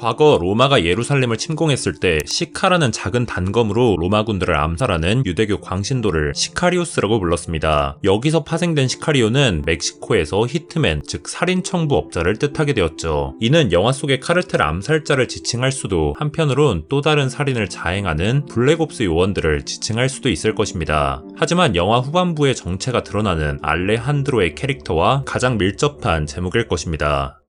과거 로마가 예루살렘을 침공했을 때 시카라는 작은 단검으로 로마군들을 암살하는 유대교 광신도를 시카리오스라고 불렀습니다. 여기서 파생된 시카리오는 멕시코에서 히트맨, 즉 살인 청부업자를 뜻하게 되었죠. 이는 영화 속의 카르텔 암살자를 지칭할 수도 한편으론 또 다른 살인을 자행하는 블랙옵스 요원들을 지칭할 수도 있을 것입니다. 하지만 영화 후반부의 정체가 드러나는 알레한드로의 캐릭터와 가장 밀접한 제목일 것입니다.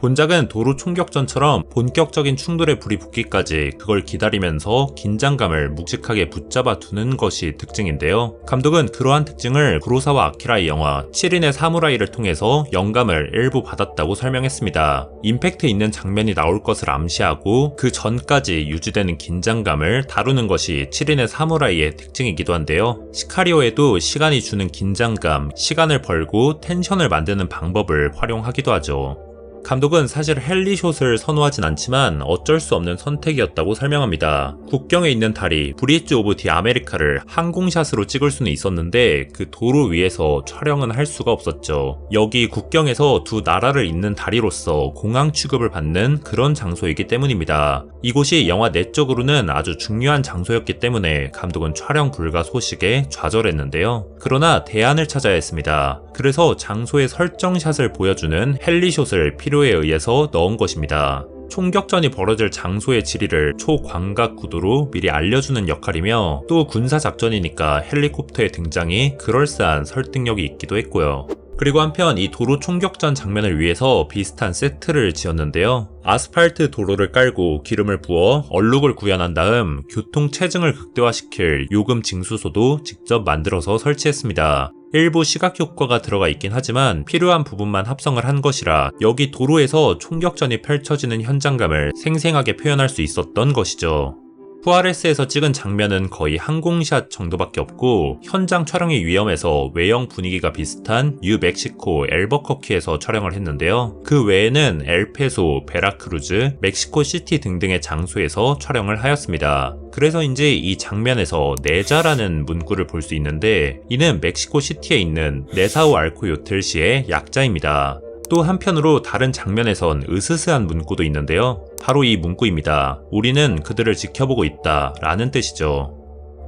본작은 도로 총격전처럼 본격적인 충돌에 불이 붙기까지 그걸 기다리면서 긴장감을 묵직하게 붙잡아 두는 것이 특징인데요. 감독은 그러한 특징을 구로사와 아키라의 영화 7인의 사무라이를 통해서 영감을 일부 받았다고 설명했습니다. 임팩트 있는 장면이 나올 것을 암시하고 그 전까지 유지되는 긴장감을 다루는 것이 7인의 사무라이의 특징이기도 한데요. 시카리오에도 시간이 주는 긴장감, 시간을 벌고 텐션을 만드는 방법을 활용하기도 하죠. 감독은 사실 헬리숏을 선호하진 않지만 어쩔 수 없는 선택이었다고 설명합니다. 국경에 있는 다리 브리지 오브 디 아메리카를 항공샷으로 찍을 수는 있었는데 그 도로 위에서 촬영은 할 수가 없었죠. 여기 국경에서 두 나라를 잇는 다리로서 공항 취급을 받는 그런 장소이기 때문입니다. 이곳이 영화 내적으로는 아주 중요한 장소였기 때문에 감독은 촬영 불가 소식에 좌절했는데요. 그러나 대안을 찾아야 했습니다. 그래서 장소의 설정샷을 보여주는 헬리숏을 필 요에 의해서 넣은 것입니다. 총격전이 벌어질 장소의 지리를 초광각 구도로 미리 알려주는 역할이며 또 군사작전이니까 헬리콥터의 등장이 그럴싸한 설득력이 있기도 했고요. 그리고 한편 이 도로 총격전 장면을 위해서 비슷한 세트를 지었는데요. 아스팔트 도로를 깔고 기름을 부어 얼룩을 구현한 다음 교통 체증을 극대화시킬 요금 징수소도 직접 만들어서 설치했습니다. 일부 시각 효과가 들어가 있긴 하지만 필요한 부분만 합성을 한 것이라 여기 도로에서 총격전이 펼쳐지는 현장감을 생생하게 표현할 수 있었던 것이죠. 후아레스에서 찍은 장면은 거의 항공샷 정도밖에 없고 현장 촬영이 위험해서 외형 분위기가 비슷한 뉴멕시코 엘버커키에서 촬영을 했는데요. 그 외에는 엘페소, 베라크루즈, 멕시코 시티 등등의 장소에서 촬영을 하였습니다. 그래서인지 이 장면에서 네자라는 문구를 볼 수 있는데 이는 멕시코 시티에 있는 네사우 알코 요틀시의 약자입니다. 또 한편으로 다른 장면에선 으스스한 문구도 있는데요. 바로 이 문구입니다. 우리는 그들을 지켜보고 있다 라는 뜻이죠.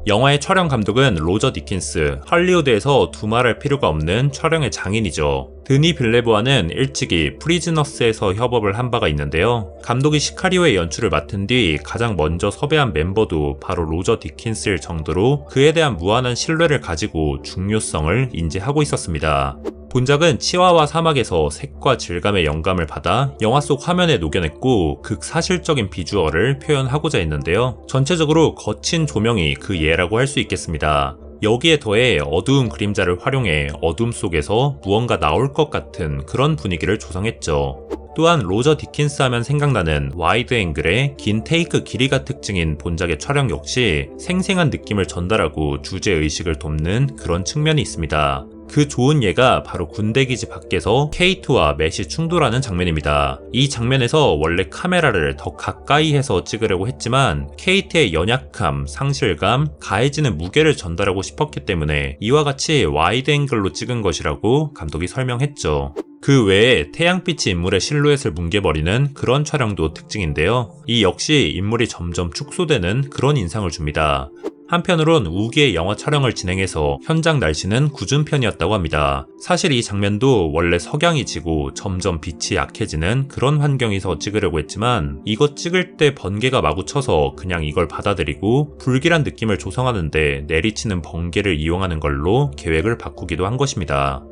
영화의 촬영 감독은 로저 디킨스, 할리우드에서 두말할 필요가 없는 촬영의 장인이죠. 드니 빌레보아는 일찍이 프리즈너스에서 협업을 한 바가 있는데요. 감독이 시카리오의 연출을 맡은 뒤 가장 먼저 섭외한 멤버도 바로 로저 디킨스일 정도로 그에 대한 무한한 신뢰를 가지고 중요성을 인지하고 있었습니다. 본작은 치와와 사막에서 색과 질감의 영감을 받아 영화 속 화면에 녹여냈고 극사실적인 비주얼을 표현하고자 했는데요. 전체적으로 거친 조명이 그 예라고 할 수 있겠습니다. 여기에 더해 어두운 그림자를 활용해 어둠 속에서 무언가 나올 것 같은 그런 분위기를 조성했죠. 또한 로저 디킨스 하면 생각나는 와이드 앵글의 긴 테이크 길이가 특징인 본작의 촬영 역시 생생한 느낌을 전달하고 주제의식을 돕는 그런 측면이 있습니다. 그 좋은 예가 바로 군대 기지 밖에서 케이트와 맷이 충돌하는 장면입니다. 이 장면에서 원래 카메라를 더 가까이 해서 찍으려고 했지만 케이트의 연약함, 상실감, 가해지는 무게를 전달하고 싶었기 때문에 이와 같이 와이드 앵글로 찍은 것이라고 감독이 설명했죠. 그 외에 태양빛이 인물의 실루엣을 뭉개버리는 그런 촬영도 특징인데요. 이 역시 인물이 점점 축소되는 그런 인상을 줍니다. 한편으론 우기의 영화 촬영을 진행해서 현장 날씨는 굳은 편이었다고 합니다. 사실 이 장면도 원래 석양이 지고 점점 빛이 약해지는 그런 환경에서 찍으려고 했지만 이것 찍을 때 번개가 마구 쳐서 그냥 이걸 받아들이고 불길한 느낌을 조성하는데 내리치는 번개를 이용하는 걸로 계획을 바꾸기도 한 것입니다.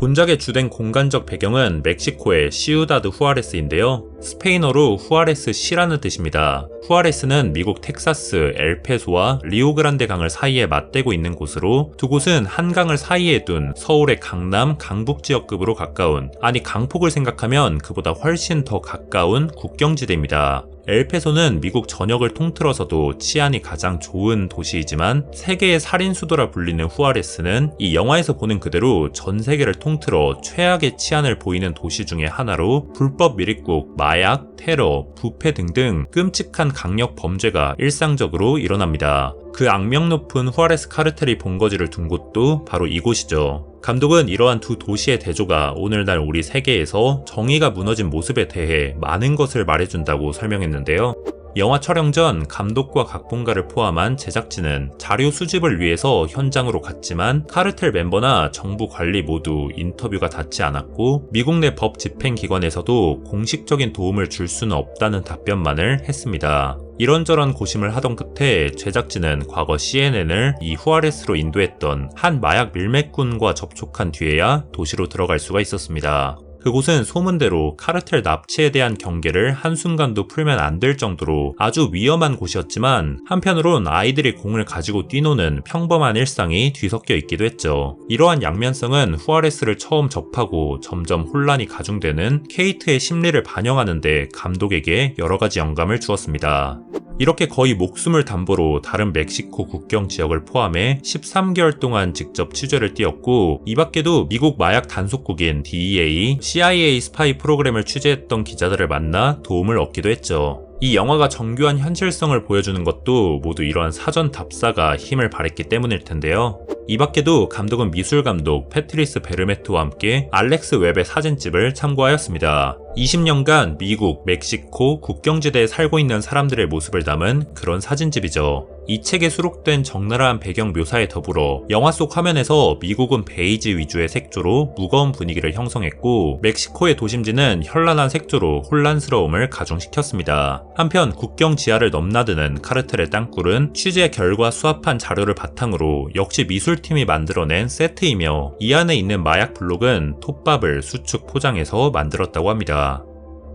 본작의 주된 공간적 배경은 멕시코의 시우다드 후아레스인데요. 스페인어로 후아레스 시라는 뜻입니다. 후아레스는 미국 텍사스 엘페소와 리오그란데 강을 사이에 맞대고 있는 곳으로 두 곳은 한강을 사이에 둔 서울의 강남, 강북 지역급으로 가까운 아니 강폭을 생각하면 그보다 훨씬 더 가까운 국경지대입니다. 엘페소는 미국 전역을 통틀어서도 치안이 가장 좋은 도시이지만 세계의 살인 수도라 불리는 후아레스는 이 영화에서 보는 그대로 전 세계를 통틀어 최악의 치안을 보이는 도시 중의 하나로 불법 밀입국, 마약, 테러, 부패 등등 끔찍한 강력 범죄가 일상적으로 일어납니다. 그 악명 높은 후아레스 카르텔이 본거지를 둔 곳도 바로 이곳이죠. 감독은 이러한 두 도시의 대조가 오늘날 우리 세계에서 정의가 무너진 모습에 대해 많은 것을 말해준다고 설명했는데요. 영화 촬영 전 감독과 각본가를 포함한 제작진은 자료 수집을 위해서 현장으로 갔지만 카르텔 멤버나 정부 관리 모두 인터뷰가 닿지 않았고 미국 내 법 집행기관에서도 공식적인 도움을 줄 수는 없다는 답변만을 했습니다. 이런저런 고심을 하던 끝에 제작진은 과거 CNN을 이 후아레스로 인도했던 한 마약 밀매꾼과 접촉한 뒤에야 도시로 들어갈 수가 있었습니다. 그곳은 소문대로 카르텔 납치에 대한 경계를 한순간도 풀면 안 될 정도로 아주 위험한 곳이었지만 한편으론 아이들이 공을 가지고 뛰노는 평범한 일상이 뒤섞여 있기도 했죠. 이러한 양면성은 후아레스를 처음 접하고 점점 혼란이 가중되는 케이트의 심리를 반영하는데 감독에게 여러 가지 영감을 주었습니다. 이렇게 거의 목숨을 담보로 다른 멕시코 국경 지역을 포함해 13개월 동안 직접 취재를 뛰었고 이 밖에도 미국 마약 단속국인 DEA, CIA 스파이 프로그램을 취재했던 기자들을 만나 도움을 얻기도 했죠. 이 영화가 정교한 현실성을 보여주는 것도 모두 이러한 사전 답사가 힘을 발했기 때문일 텐데요. 이 밖에도 감독은 미술 감독 패트리스 베르메트와 함께 알렉스 웹의 사진집을 참고하였습니다. 20년간 미국, 멕시코 국경지대에 살고 있는 사람들의 모습을 담은 그런 사진집이죠. 이 책에 수록된 적나라한 배경 묘사에 더불어 영화 속 화면에서 미국은 베이지 위주의 색조로 무거운 분위기를 형성했고 멕시코의 도심지는 현란한 색조로 혼란스러움을 가중시켰습니다. 한편 국경 지하를 넘나드는 카르텔의 땅굴은 취재 결과 수합한 자료를 바탕으로 역시 미술 팀이 만들어낸 세트이며 이 안에 있는 마약 블록은 톱밥을 수축 포장해서 만들었다고 합니다.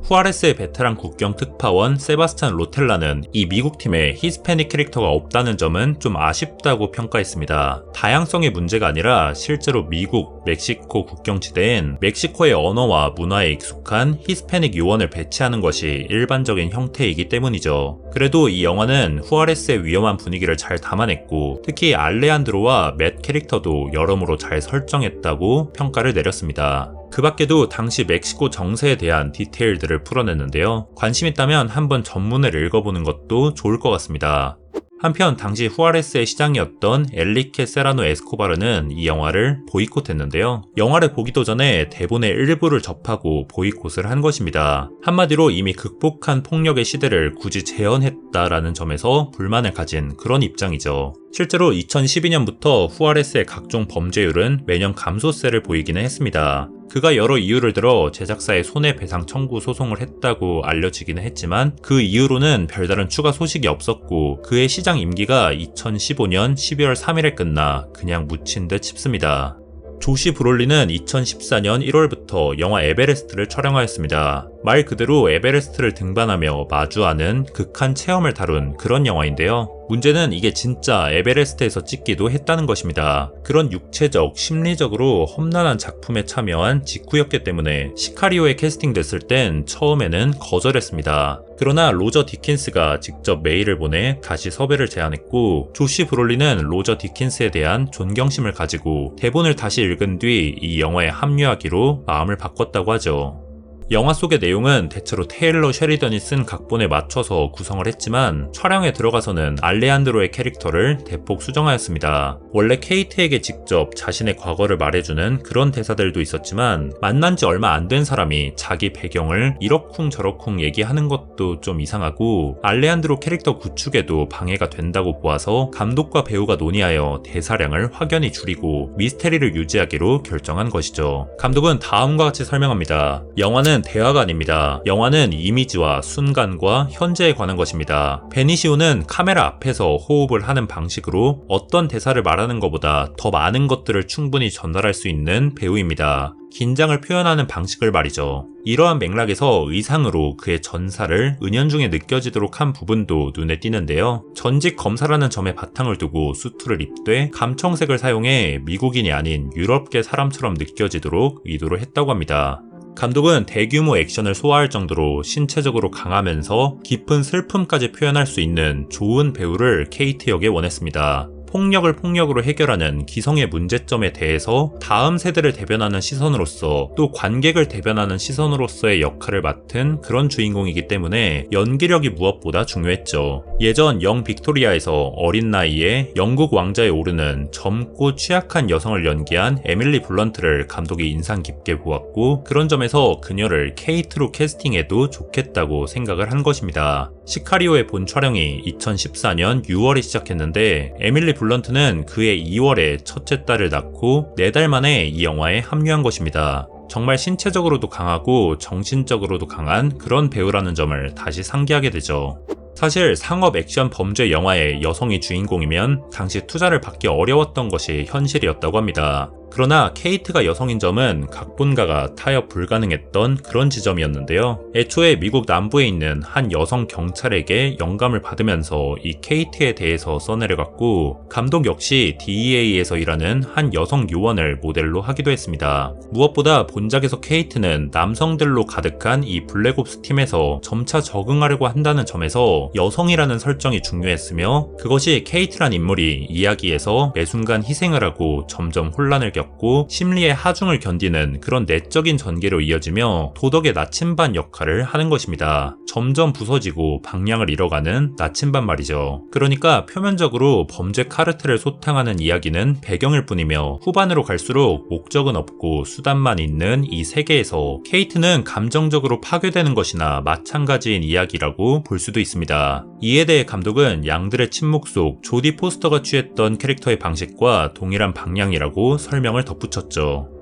후아레스의 베테랑 국경 특파원 세바스찬 로텔라는 이 미국 팀에 히스패닉 캐릭터가 없다는 점은 좀 아쉽다고 평가했습니다. 다양성의 문제가 아니라 실제로 미국, 멕시코 국경지대엔 멕시코의 언어와 문화에 익숙한 히스패닉 요원을 배치하는 것이 일반적인 형태이기 때문이죠. 그래도 이 영화는 후아레스의 위험한 분위기를 잘 담아냈고 특히 알레안드로와 맷 캐릭터도 여러모로 잘 설정했다고 평가를 내렸습니다. 그 밖에도 당시 멕시코 정세에 대한 디테일들을 풀어냈는데요. 관심 있다면 한번 전문을 읽어보는 것도 좋을 것 같습니다. 한편 당시 후아레스의 시장이었던 엘리케 세라노 에스코바르는 이 영화를 보이콧했는데요. 영화를 보기도 전에 대본의 일부를 접하고 보이콧을 한 것입니다. 한마디로 이미 극복한 폭력의 시대를 굳이 재현했다라는 점에서 불만을 가진 그런 입장이죠. 실제로 2012년부터 후아레스의 각종 범죄율은 매년 감소세를 보이기는 했습니다. 그가 여러 이유를 들어 제작사의 손해배상 청구 소송을 했다고 알려지기는 했지만 그 이후로는 별다른 추가 소식이 없었고 그의 시장 임기가 2015년 12월 3일에 끝나 그냥 묻힌 듯 싶습니다. 조시 브롤리는 2014년 1월부터 영화 에베레스트를 촬영하였습니다. 말 그대로 에베레스트를 등반하며 마주하는 극한 체험을 다룬 그런 영화인데요. 문제는 이게 진짜 에베레스트에서 찍기도 했다는 것입니다. 그런 육체적, 심리적으로 험난한 작품에 참여한 직후였기 때문에 시카리오에 캐스팅됐을 땐 처음에는 거절했습니다. 그러나 로저 디킨스가 직접 메일을 보내 다시 섭외를 제안했고 조시 브롤리는 로저 디킨스에 대한 존경심을 가지고 대본을 다시 읽은 뒤 이 영화에 합류하기로 마음을 바꿨다고 하죠. 영화 속의 내용은 대체로 테일러 셰리던이 쓴 각본에 맞춰서 구성을 했지만 촬영에 들어가서는 알레안드로의 캐릭터를 대폭 수정하였습니다. 원래 케이트에게 직접 자신의 과거를 말해주는 그런 대사들도 있었지만 만난 지 얼마 안 된 사람이 자기 배경을 이러쿵 저러쿵 얘기하는 것도 좀 이상하고 알레안드로 캐릭터 구축에도 방해가 된다고 보아서 감독과 배우가 논의하여 대사량을 확연히 줄이고 미스테리를 유지하기로 결정한 것이죠. 감독은 다음과 같이 설명합니다. 영화는 대화가 아닙니다. 영화는 이미지와 순간과 현재에 관한 것입니다. 베니시오는 카메라 앞에서 호흡을 하는 방식으로 어떤 대사를 말하는 것보다 더 많은 것들을 충분히 전달할 수 있는 배우입니다. 긴장을 표현하는 방식을 말이죠. 이러한 맥락에서 의상으로 그의 전사를 은연중에 느껴지도록 한 부분도 눈에 띄는데요. 전직 검사라는 점에 바탕을 두고 수트를 입되 감청색을 사용해 미국인이 아닌 유럽계 사람처럼 느껴지도록 의도를 했다고 합니다. 감독은 대규모 액션을 소화할 정도로 신체적으로 강하면서 깊은 슬픔까지 표현할 수 있는 좋은 배우를 케이트 역에 원했습니다. 폭력을 폭력으로 해결하는 기성의 문제점에 대해서 다음 세대를 대변하는 시선으로서 또 관객을 대변하는 시선으로서의 역할을 맡은 그런 주인공이기 때문에 연기력이 무엇보다 중요했죠. 예전 영 빅토리아에서 어린 나이에 영국 왕자에 오르는 젊고 취약한 여성을 연기한 에밀리 블런트를 감독이 인상 깊게 보았고 그런 점에서 그녀를 케이트로 캐스팅해도 좋겠다고 생각을 한 것입니다. 시카리오의 본 촬영이 2014년 6월에 시작했는데 에밀리 블 런트는 그해 2월에 첫째 딸을 낳고 4달 만에 이 영화에 합류한 것입니다. 정말 신체적으로도 강하고 정신적으로도 강한 그런 배우라는 점을 다시 상기하게 되죠. 사실 상업 액션 범죄 영화의 여성이 주인공이면 당시 투자를 받기 어려웠던 것이 현실이었다고 합니다. 그러나 케이트가 여성인 점은 각본가가 타협 불가능했던 그런 지점이었는데요. 애초에 미국 남부에 있는 한 여성 경찰에게 영감을 받으면서 이 케이트에 대해서 써내려갔고 감독 역시 DEA에서 일하는 한 여성 요원을 모델로 하기도 했습니다. 무엇보다 본작에서 케이트는 남성들로 가득한 이 블랙옵스 팀에서 점차 적응하려고 한다는 점에서 여성이라는 설정이 중요했으며 그것이 케이트란 인물이 이야기에서 매 순간 희생을 하고 점점 혼란을 겪고 심리의 하중을 견디는 그런 내적인 전개로 이어지며 도덕의 나침반 역할을 하는 것입니다. 점점 부서지고 방향을 잃어가는 나침반 말이죠. 그러니까 표면적으로 범죄 카르텔을 소탕하는 이야기는 배경일 뿐이며 후반으로 갈수록 목적은 없고 수단만 있는 이 세계에서 케이트는 감정적으로 파괴되는 것이나 마찬가지인 이야기라고 볼 수도 있습니다. 이에 대해 감독은 양들의 침묵 속 조디 포스터가 취했던 캐릭터의 방식과 동일한 방향이라고 설명 을 덧붙였죠.